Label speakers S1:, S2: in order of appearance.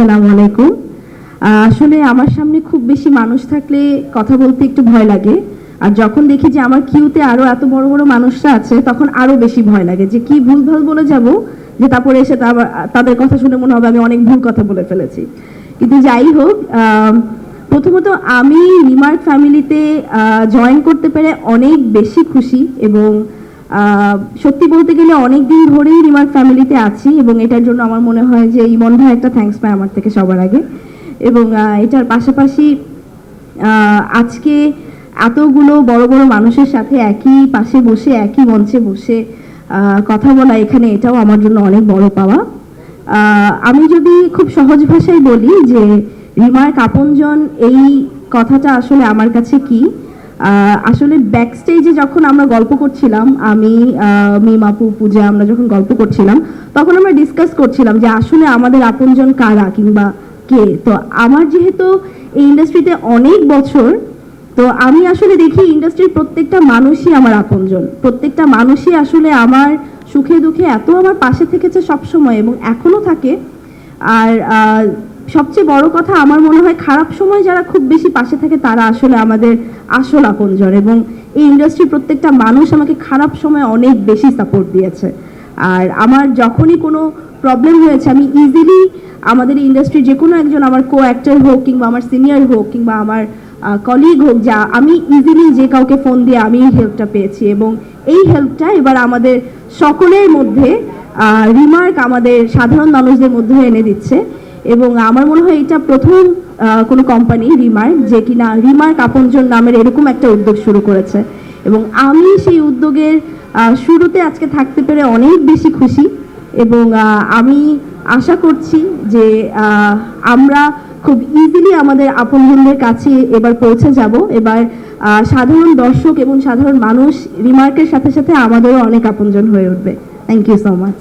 S1: আসসালামু আলাইকুম। আসলে আমার সামনে খুব বেশি মানুষ থাকলে কথা বলতে একটু ভয় লাগে। আর যখন দেখি যে আমার কিউতে আরও এত বড় বড় মানুষরা আছে, তখন আরও বেশি ভয় লাগে যে কি ভুলভাল বলে যাব যে তারপরে এসে তাদের কথা শুনে মনে হবে আমি অনেক ভুল কথা বলে ফেলেছি। কিন্তু যাই হোক প্রথমত আমি রিমার্ক ফ্যামিলিতে জয়েন করতে পেরে অনেক বেশি খুশি এবং সত্যি বলতে গেলে অনেক দিন ধরেই রিমার ফ্যামিলিতে আছি এবং এটার জন্য আমার মনে হয় যে ইমন ভাই একটা থ্যাঙ্কস পায় আমার থেকে সবার আগে। এবং এটার পাশাপাশি আজকে এতগুলো বড় বড় মানুষের সাথে একই পাশে বসে, একই মঞ্চে বসে কথা বলা এখানে এটাও আমার জন্য অনেক বড় পাওয়া। আমি যদি খুব সহজ ভাষায় বলি যে, রিমার আপনজন এই কথাটা আসলে আমার কাছে কি? আসলে ব্যাক স্টেজে যখন আমরা গল্প করছিলাম আমি আহ, মিম আপু পূজা আমরা যখন গল্প করছিলাম তখন আমরা ডিসকাস করছিলাম যে আসলে আমাদের আপনজন কারা কিংবা কে? তো আমার যেহেতু এই ইন্ডাস্ট্রিতে অনেক বছর তো আমি আসলে দেখি ইন্ডাস্ট্রির প্রত্যেকটা মানুষই আমার আপনজন। প্রত্যেকটা মানুষই আসলে আমার সুখে দুঃখে এত আমার পাশে থেকেছে সবসময় এবং এখনও থাকে। আর সবচেয়ে বড় কথা আমার মনে হয় খারাপ সময় যারা খুব বেশি পাশে থাকে তারা আসলে আমাদের আসল আপনজন এবং এই ইন্ডাস্ট্রির প্রত্যেকটা মানুষ আমাকে খারাপ সময় অনেক বেশি সাপোর্ট দিয়েছে। আর আমার যখনই কোনো প্রবলেম হয়েছে, আমি ইজিলি আমাদের ইন্ডাস্ট্রির যে কোনো একজন আমার কো অ্যাক্টর হোক কিংবা আমার সিনিয়র হোক কিংবা আমার কলিগ হোক, যা আমি ইজিলি যে কাউকে ফোন দিয়ে আমি এই হেল্পটা পেয়েছি এবং এই হেল্পটা এবার আমাদের সকলের মধ্যে রিমার্ক আমাদের সাধারণ মানুষদের মধ্যে এনে দিচ্ছে। এবং আমার মনে হয় এটা প্রথম কোনো কোম্পানি রিমার্ক যে কিনা রিমার্ক আপনজন নামের এরকম একটা উদ্যোগ শুরু করেছে। এবং আমি সেই উদ্যোগের শুরুতে আজকে থাকতে পেরে অনেক বেশি খুশি এবং আমি আশা করছি যে আমরা খুব ইজিলি আমাদের আপনজনদের কাছে এবার পৌঁছে যাব। এবার সাধারণ দর্শক এবং সাধারণ মানুষ রিমার্কের সাথে সাথে আমাদেরও অনেক আপনজন হয়ে উঠবে। Thank you so much